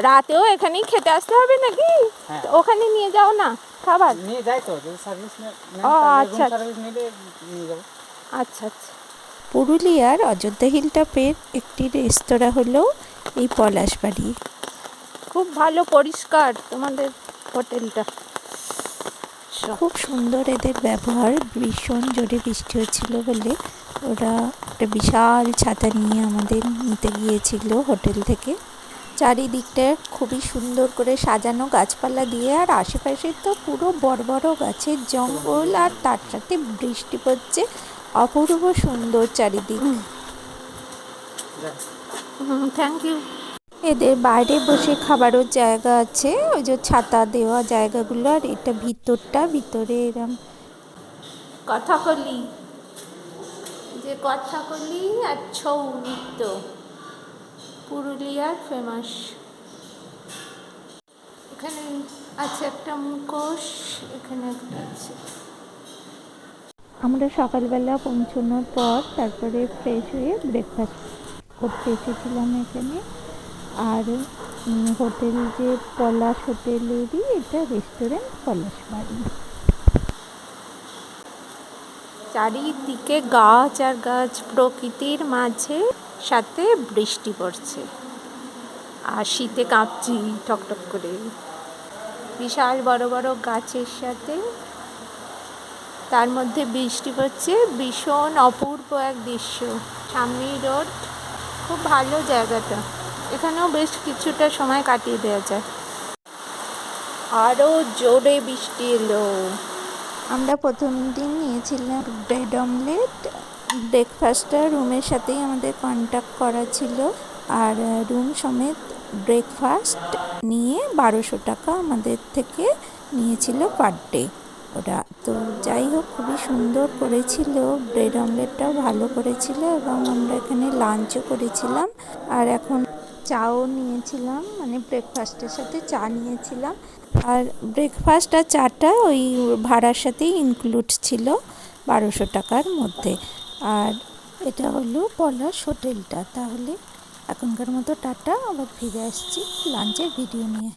রাতেও এখানেই খেতে আসতে হবে নাকি? হ্যাঁ। তো ওখানে নিয়ে যাও না খাবার। নিয়ে যাই তো সার্ভিস ও, আচ্ছা। যাব। আচ্ছা আচ্ছা। পুরুলিয়ার অযোধ্যা হিলটপের একটি রেস্তোরাঁ হলো এই পলাশবাড়ি খুব ভালো পরিষ্কার তোমাদের হোটেলটা। খুব সুন্দর এদের ব্যবহার ভীষণ জোরে বৃষ্টি হচ্ছিল বলে ওরা একটা বিশাল ছাতা নিয়ে আমাদের নিতে গিয়েছিল হোটেল থেকে। চারিদিকটা খুবই সুন্দর করে সাজানো গাছপালা দিয়ে আর আশেপাশে তো পুরো বড় বড় গাছের জঙ্গল আর তার সাথে বৃষ্টি পড়ছে। অপূর্ব সুন্দর চারিদিক। যাক। থ্যাংক ইউ এদের বাইরে বসে খাবারও জায়গা আছে ওই যে ছাতা দেওয়া জায়গাগুলো আর এটা ভিতরটা ভিতরে এরম। কথাকলি যে কথাকলি আর ছৌ নৃত্য। ফেমাস এখানে আছে একটা মুখোশ এখানে একটা আছে। আমরা সকালবেলা পৌঁছানোর পর তারপরে ফ্রেশ হয়ে ব্রেকফাস্ট করতে এসেছিলাম এখানে। আর হোটেল যে পলাশ হোটেলেরই এটা রেস্টুরেন্ট পলাশ বাড়ি। চারিদিকে গাছ আর গাছ প্রকৃতির মাঝে সাথে বৃষ্টি পড়ছে। আর শীতে কাঁপছি টকটক করে। বিশাল বড় বড় গাছের সাথে তার মধ্যে বৃষ্টি পড়ছে ভীষণ অপূর্ব এক দৃশ্য। সামনেই রোড, খুব ভালো জায়গাটা। এখানেও বেশ কিছুটা সময় কাটিয়ে দেওয়া যায়। আরও জোরে বৃষ্টি এলো। আমরা প্রথম দিন নিয়েছিলাম ব্রেড অমলেট। ব্রেকফাস্টটা রুমের সাথেই আমাদের কন্ট্যাক্ট করা ছিল। আর রুম সমেত ব্রেকফাস্ট নিয়ে বারোশো টাকা আমাদের থেকে নিয়েছিল পার ডে ওরা তো যাই হোক, খুবই সুন্দর করেছিল। ব্রেড অমলেটটাও ভালো করেছিল এবং আমরা এখানে লাঞ্চও করেছিলাম। আর এখন চাও নিয়েছিলাম মানে ব্রেকফাস্টের সাথে চা নিয়েছিলাম। আর ব্রেকফাস্ট আর চাটা ওই ভাড়ার সাথেই ইনক্লুড ছিল বারোশো টাকার মধ্যে। আর এটা হলো পলাশ হোটেলটা, তাহলে এখনকার মতো টাটা আবার ফিরে আসছি লাঞ্চের ভিডিও নিয়ে।